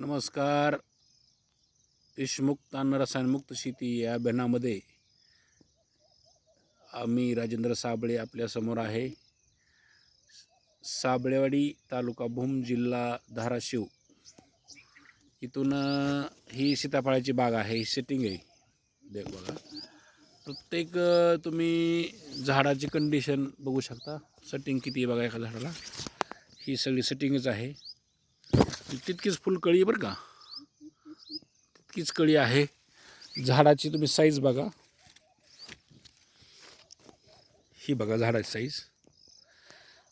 नमस्कार. विषमुक्त अन्न रसायनमुक्त शेती या अभियानामध्ये आम्ही राजेंद्र साबळे आपल्यासमोर आहे. साबळेवाडी तालुका भूम जिल्हा धाराशिव. इथून ही सीताफळाची बाग आहे ही सेटिंग आहे. देख बघा. प्रत्येक तुम्ही झाडाची कंडिशन बघू शकता. सेटिंग किती आहे बघा एका झाडाला. ही सगळी सेटिंगच आहे. तितकीच फुलकळी आहे बरं का? तितकीच कळी आहे. झाडाची तुम्ही साईज बघा. ही बघा झाडाची साईज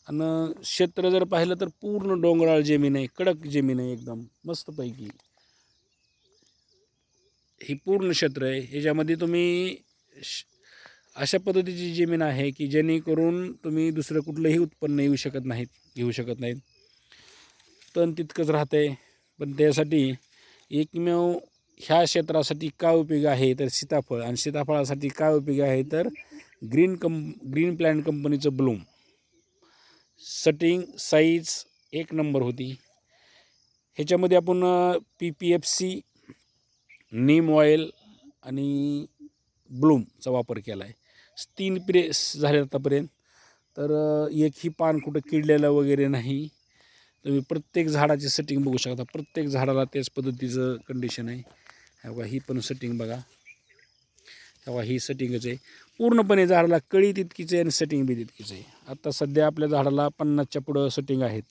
आणि क्षेत्र जर पाहिलं तर पूर्ण डोंगराळ जमीन आहे कडक जमीन आहे एकदम मस्तपैकी. ही पूर्ण क्षेत्र आहे. ह्याच्यामध्ये तुम्ही अशा पद्धतीची जमीन आहे की जेणेकरून तुम्ही दुसरं कुठलंही उत्पन्न येऊ शकत नाहीत घेऊ शकत नाहीत. तण तितकंच राहतंय. पण त्यासाठी एकमेव ह्या क्षेत्रासाठी काय उपयोग आहे तर सीताफळ. आणि सीताफळासाठी काय उपयोग आहे तर ग्रीन कंप ग्रीन प्लॅन कंपनीचं ब्लूम. सटिंग साईज एक नंबर होती. ह्याच्यामध्ये आपण पी पी एफ सी नीम ऑइल आणि ब्लूमचा वापर केला आहे तीन प्रेस झाले आतापर्यंत. तर एकही पान कुठं किडलेलं वगैरे नाही. तुम्ही प्रत्येक झाडाची सेटिंग बघू शकता. प्रत्येक झाडाला त्याच पद्धतीचं कंडिशन आहे. ह्या बघा ही पण सेटिंग बघा. ह्या ही सेटिंगच आहे. पूर्णपणे झाडाला कळी तितकीच आहे आणि सेटिंग बी तितकीच आहे. आत्ता सध्या आपल्या झाडाला पन्नासच्या पुढं सेटिंग आहेत.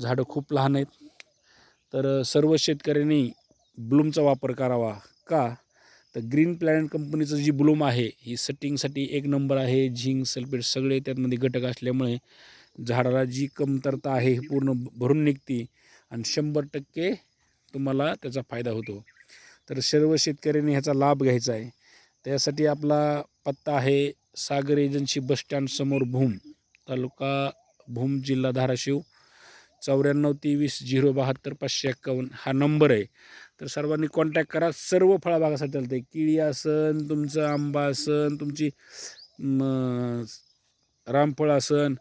झाडं खूप लहान आहेत. तर सर्व शेतकऱ्यांनी ब्लूमचा वापर करावा. का? तर ग्रीन प्लॅनेट कंपनीचं जी ब्लूम आहे ही सेटिंगसाठी एक नंबर आहे. झिंक सल्फेट सगळे त्यातमध्ये घटक असल्यामुळे झाडाला जी कमतरता आहे ही पूर्ण भरून निघते आणि शंभर टक्के तुम्हाला त्याचा फायदा होतो. तर सर्व शेतकऱ्यांनी ह्याचा लाभ घ्यायचा आहे. त्यासाठी आपला पत्ता आहे सागर एजन्सी बस समोर भूम तालुका भूम जिल्हा धाराशिव चौऱ्याण्णव तेवीस झिरो बहात्तर पाचशे एक्कावन्न हा नंबर आहे. तर सर्वांनी कॉन्टॅक्ट करा. सर्व फळबागासाठी चालतं आहे केळी असन तुमचं आंबा असन तुमची रामफळासन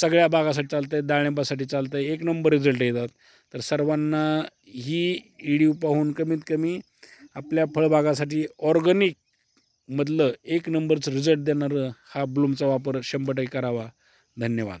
सगळ्या बागासाठी चालतं आहे डाळिंबासाठी चालतं आहे एक नंबर रिझल्ट येतात. तर सर्वांना ही व्हिडिओ पाहून कमीत कमी आपल्या फळबागासाठी ऑर्गनिक मधलं एक नंबरचं रिझल्ट देणारं हा ब्लूमचा वापर शंभर टक्के करावा. धन्यवाद.